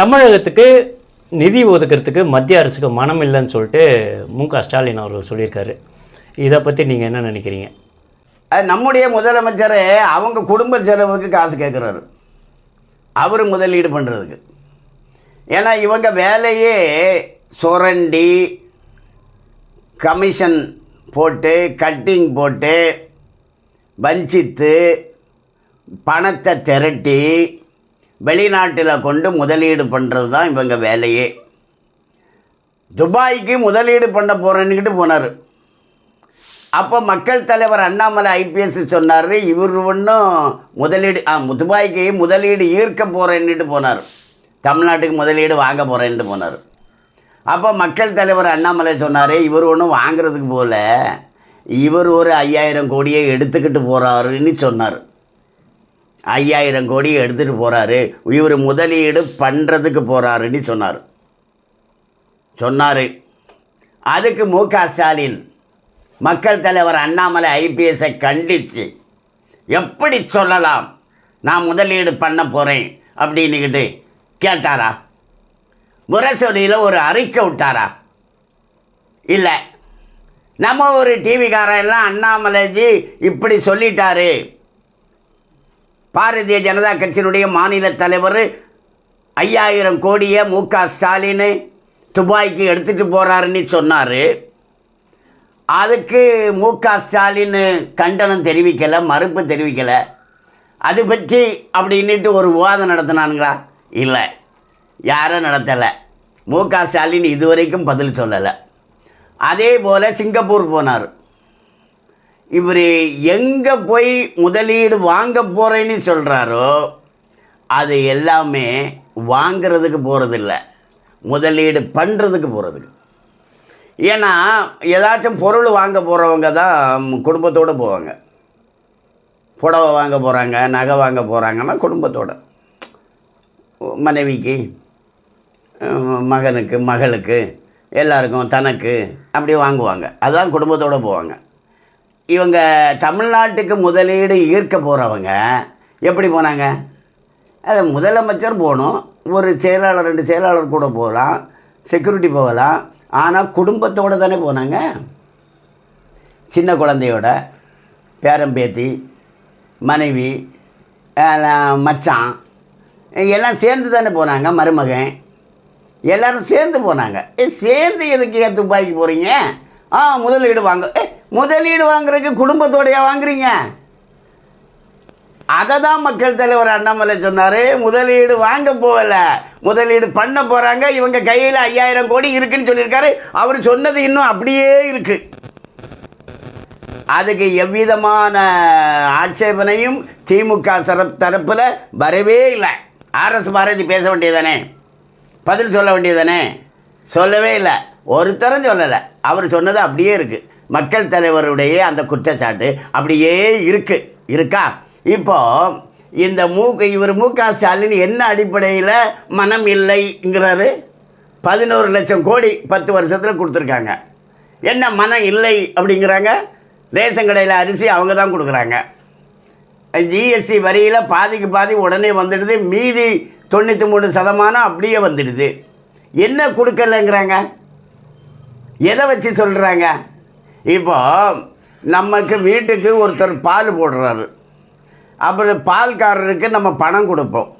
தமிழகத்துக்கு நிதி ஒதுக்கிறதுக்கு மத்திய அரசுக்கு மனம் இல்லைன்னு சொல்லிட்டு மு க ஸ்டாலின் அவர் சொல்லியிருக்காரு. இதை பற்றி நீங்கள் என்ன நினைக்கிறீங்க? அது நம்முடைய முதலமைச்சர் அவங்க குடும்ப செலவுக்கு காசு கேட்குறாரு அவர் முதலீடு பண்ணுறதுக்கு ஏன்னா இவங்க வேலையே சுரண்டி கமிஷன் போட்டு கட்டிங் போட்டு வஞ்சித்து பணத்தை திரட்டி வெளிநாட்டில் கொண்டு முதலீடு பண்ணுறது தான் இவங்க வேலையே. துபாய்க்கு முதலீடு பண்ண போகிறேன்னுக்கிட்டு போனார். அப்போ மக்கள் தலைவர் அண்ணாமலை ஐபிஎஸ் சொன்னார் இவர் ஒன்றும் முதலீடு ஆ துபாய்க்கு முதலீடு ஈர்க்க போகிறேன்னுட்டு போனார். தமிழ்நாட்டுக்கு முதலீடு வாங்க போகிறேன்ட்டு போனார். அப்போ மக்கள் தலைவர் அண்ணாமலை சொன்னார் இவர் ஒன்றும் வாங்குறதுக்கு போல இவர் ஒரு ஐயாயிரம் கோடியை எடுத்துக்கிட்டு போகிறாருன்னு சொன்னார். ஐயாயிரம் கோடி எடுத்துகிட்டு போகிறாரு இவர் முதலீடு பண்ணுறதுக்கு போகிறாருன்னு சொன்னார். சொன்னார். அதுக்கு மு க ஸ்டாலின் மக்கள் தலைவர் அண்ணாமலை ஐபிஎஸ்ஸை கண்டித்து எப்படி சொல்லலாம்? நான் முதலீடு பண்ண போகிறேன் அப்படின்னுக்கிட்டு கேட்டாரா? முரசொலியில் ஒரு அறிக்கை விட்டாரா? இல்லை. நம்ம ஒரு டிவிக்காரன் எல்லாம் அண்ணாமலைஜி இப்படி சொல்லிட்டாரு. பாரதிய ஜனதா கட்சியினுடைய மாநில தலைவர் ஐயாயிரம் கோடியை மு க ஸ்டாலின் துபாய்க்கு எடுத்துகிட்டு போகிறாருன்னு சொன்னார். அதுக்கு மு க ஸ்டாலின் கண்டனம் தெரிவிக்கலை மறுப்பு தெரிவிக்கலை. அது பற்றி அப்படின்ட்டு ஒரு விவாதம் நடத்தினானுங்களா? இல்லை. யாரும் நடத்தலை. மு க ஸ்டாலின் இதுவரைக்கும் பதில் சொல்லலை. அதே போல் சிங்கப்பூர் போனார். இவர் எங்கே போய் முதலீடு வாங்க போகிறேன்னு சொல்கிறாரோ அது எல்லாமே வாங்கிறதுக்கு போகிறதில்ல முதலீடு பண்ணுறதுக்கு போகிறதுக்கு ஏன்னா ஏதாச்சும் பொருள் வாங்க போகிறவங்க தான் குடும்பத்தோடு போவாங்க. புடவை வாங்க போகிறாங்க நகை வாங்க போகிறாங்கன்னா குடும்பத்தோடு. மனைவிக்கு மகனுக்கு மகளுக்கு எல்லாருக்கும் தனக்கு அப்படி வாங்குவாங்க. அதுதான் குடும்பத்தோடு போவாங்க. இவங்க தமிழ்நாட்டுக்கு முதலீடு ஈர்க்க போகிறவங்க எப்படி போனாங்க? அது முதலமைச்சர் போகணும் ஒரு செயலாளர் ரெண்டு செயலாளர் கூட போகலாம் செக்யூரிட்டி போகலாம் ஆனால் குடும்பத்தோடு தானே போனாங்க. சின்ன குழந்தையோட பேரம்பேத்தி மனைவி மச்சான் எல்லாம் சேர்ந்து தானே போனாங்க மருமகன். எல்லோரும் சேர்ந்து போனாங்க. ஏ சேர்ந்து எதுக்கு ஏன் துப்பாக்கி போகிறீங்க ஆ முதலீடு வாங்க. ஏ முதலீடு வாங்குறதுக்கு குடும்பத்தோடைய வாங்குறீங்க? அதை தான் மக்கள் தலைவர் அண்ணாமலை சொன்னார் முதலீடு வாங்க போகலை. முதலீடு பண்ண போகிறாங்க இவங்க கையில் ஐயாயிரம் கோடி இருக்குன்னு சொல்லியிருக்காரு. அவர் சொன்னது இன்னும் அப்படியே இருக்குது அதுக்கு எவ்விதமான ஆட்சேபனையும் திமுக சரப் தரப்பில் வரவே இல்லை. ஆர்எஸ் பாரதி பேச வேண்டியதானே? பதில் சொல்ல வேண்டியதானே? சொல்லவே இல்லை. ஒருத்தரும் சொல்லலை. அவர் சொன்னது அப்படியே இருக்குது மக்கள் தலைவருடைய அந்த குற்றச்சாட்டு அப்படியே இருக்குது இருக்கா? இப்போது இந்த மு இவர் மு க ஸ்டாலின் என்ன அடிப்படையில் மனம் இல்லைங்கிறாரு? பதினோரு லட்சம் கோடி பத்து வருஷத்தில் கொடுத்துருக்காங்க. என்ன மனம் இல்லை அப்படிங்கிறாங்க? ரேஷன் கடையில் அரிசி அவங்க தான் கொடுக்குறாங்க. ஜிஎஸ்டி வரியில் பாதிக்கு பாதி உடனே வந்துடுது. மீதி தொண்ணூற்றி மூணு சதமானம் அப்படியே வந்துடுது. என்ன கொடுக்கலங்கிறாங்க? எதை வச்சு சொல்கிறாங்க இப்போ நமக்கு வீட்டுக்கு ஒருத்தர் பால் போடுறாரு. அப்புறம் பால்காரருக்கு நம்ம பணம் கொடுப்போம்.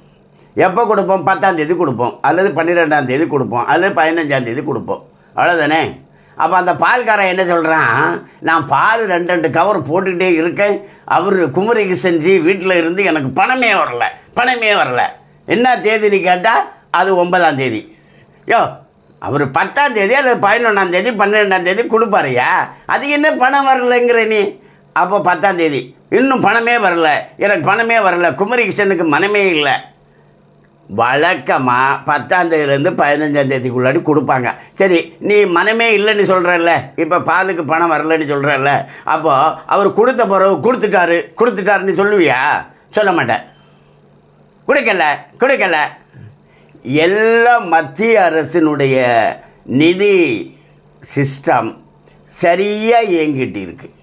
எப்போ கொடுப்போம்? பத்தாந்தேதி கொடுப்போம். அல்லது பன்னிரெண்டாந்தேதி கொடுப்போம். அல்லது பதினஞ்சாந்தேதி கொடுப்போம். அவ்வளோதானே அப்போ அந்த பால்காரன் என்ன சொல்கிறான் நான் பால் ரெண்டு ரெண்டு கவர் போட்டுக்கிட்டே இருக்கேன். அவர் குமரிக்கு செஞ்சு வீட்டில் இருந்து எனக்கு பணமே வரல. பணமே வரல. என்ன தேதின்னு கேட்டால் அது ஒன்பதாம் தேதி. யோ அவர் பத்தாம் தேதி அல்லது பதினொன்றாம் தேதி தேதி கொடுப்பாருயா அது என்ன பணம் வரலைங்கிற நீ? அப்போ பத்தாம் தேதி. இன்னும் பணமே வரல. எனக்கு பணமே வரல. குமரிகிருஷ்ணனுக்கு மனமே இல்லை. வழக்கமாக பத்தாந்தேதியிலேருந்து பதினஞ்சாம் தேதிக்குள்ளாடி கொடுப்பாங்க. சரி நீ மனமே இல்லைன்னு சொல்கிறல்ல இப்போ பாலுக்கு பணம் வரலன்னு சொல்கிறல்ல அப்போது அவர் கொடுத்த பிறகு கொடுத்துட்டாரு. கொடுத்துட்டாருன்னு சொல்லுவியா? சொல்ல மாட்டேன். கொடுக்கல. கொடுக்கல. எல்லாம் மத்திய அரசினுடைய நிதி சிஸ்டம் சரியாக இயங்கிட்டு இருக்குது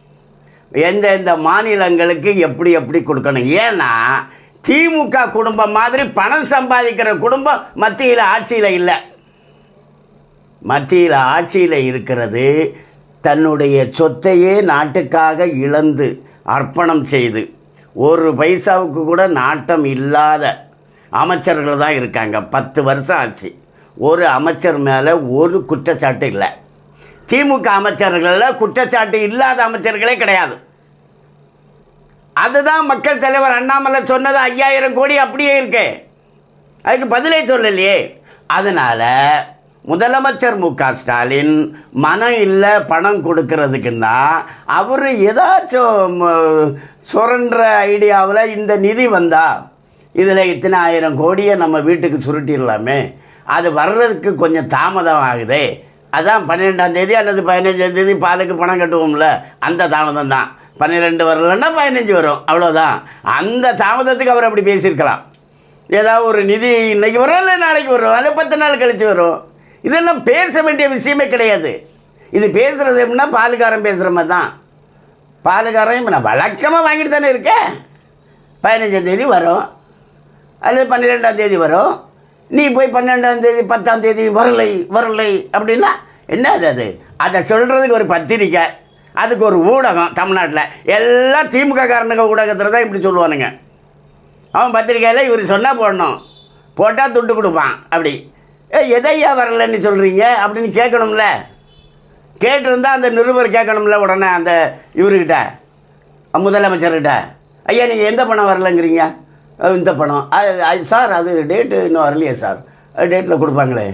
எந்தெந்த மாநிலங்களுக்கு எப்படி எப்படி கொடுக்கணும்? ஏன்னா திமுக குடும்பம் மாதிரி பணம் சம்பாதிக்கிற குடும்பம் மத்தியில் ஆட்சியில் இல்லை. மத்தியில் ஆட்சியில் இருக்கிறது தன்னுடைய சொத்தையே நாட்டுக்காக இழந்து அர்ப்பணம் செய்து ஒரு பைசாவுக்கு கூட நாட்டம் இல்லாத அமைச்சர்கள் தான் இருக்காங்க. பத்து வருஷம் ஆச்சு. ஒரு அமைச்சர் மேலே ஒரு குற்றச்சாட்டு இல்லை. திமுக அமைச்சர்களில் குற்றச்சாட்டு இல்லாத அமைச்சர்களே கிடையாது. அதுதான் மக்கள் தலைவர் அண்ணாமலை சொன்னது ஐயாயிரம் கோடி அப்படியே இருக்கு. அதுக்கு பதிலே சொல்லலையே. அதனால் முதலமைச்சர் மு க ஸ்டாலின் மனம் இல்லை பணம் கொடுக்கறதுக்குன்னா அவர் ஏதாச்சும் சுரண்ட ஐடியாவில் இந்த நிதி வந்தால் இதில் இத்தனை ஆயிரம் கோடியை நம்ம வீட்டுக்கு சுருட்டிடலாமே. அது வர்றதுக்கு கொஞ்சம் தாமதம் ஆகுதே. அதான் பன்னிரெண்டாம் தேதி அல்லது பதினஞ்சாம் தேதி பாலுக்கு பணம் கட்டுவோம்ல. அந்த தாமதம் தான். பன்னிரெண்டு வரலன்னா பதினஞ்சு வரும். அவ்வளோதான் அந்த தாமதத்துக்கு அவர் அப்படி பேசியிருக்கலாம். ஏதாவது ஒரு நிதி இன்றைக்கி வரும் இல்லை நாளைக்கு வரும். அது பத்து நாள் கழித்து வரும். இதெல்லாம் பேச வேண்டிய விஷயமே கிடையாது. இது பேசுகிறது எப்படின்னா பாலுக்காரன் பேசுகிற மாதிரி தான். பாலுக்காரன் இப்போ நான் வழக்கமாக வாங்கிட்டு தானே இருக்கேன். பதினஞ்சாம் தேதி வரும். அல்லது பன்னிரெண்டாம் தேதி வரும். நீ போய் பன்னெண்டாம் தேதி பத்தாம் தேதி வரலை வரலை அப்படின்னா என்ன அது அது? அதை சொல்கிறதுக்கு ஒரு பத்திரிக்கை. அதுக்கு ஒரு ஊடகம் தமிழ்நாட்டில். எல்லாம் திமுக காரனுங்க ஊடகத்தில் தான் இப்படி சொல்லுவானுங்க. அவன் பத்திரிக்கையில் இவர் சொன்னால் போடணும். போட்டால் துட்டு கொடுப்பான். அப்படி. ஏ எதையா வரலன்னு சொல்கிறீங்க அப்படின்னு கேட்கணும்ல. கேட்டிருந்தா அந்த நிருபர் கேட்கணும்ல உடனே அந்த இவர்கிட்ட முதலமைச்சர்கிட்ட. ஐயா நீங்கள் எந்த பணம் வரலங்கிறீங்க? இந்த பணம். அது அது சார் அது டேட்டு இன்னும் வரலையே சார். டேட்டில் கொடுப்பாங்களே.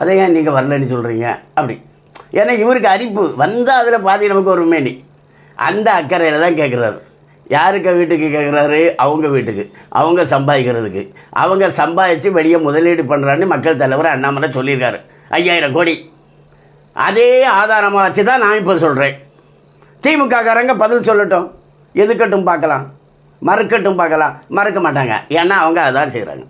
அதை ஏன் நீங்கள் வரலன்னு சொல்கிறீங்க அப்படி. ஏன்னா இவருக்கு அரிப்பு. வந்தால் அதில் பாதி நமக்கு ஒரு மேனி. அந்த அக்கறையில் தான் கேட்குறாரு யாருக்கு வீட்டுக்கு கேட்குறாரு அவங்க வீட்டுக்கு. அவங்க சம்பாதிக்கிறதுக்கு. அவங்க சம்பாதிச்சு வெளியே முதலீடு பண்ணுறான்னு மக்கள் தலைவர் அண்ணாமலை சொல்லியிருக்காரு. ஐயாயிரம் கோடி. அதே ஆதாரமாக வச்சு தான் நான் இப்போ சொல்கிறேன் திமுககாரங்க பதில் சொல்லட்டும். எதுக்கட்டும் பார்க்கலாம். மறுக்கட்டும் பார்க்கலாம். மறுக்க மாட்டாங்க. ஏன்னா அவங்க அதான் செய்கிறாங்க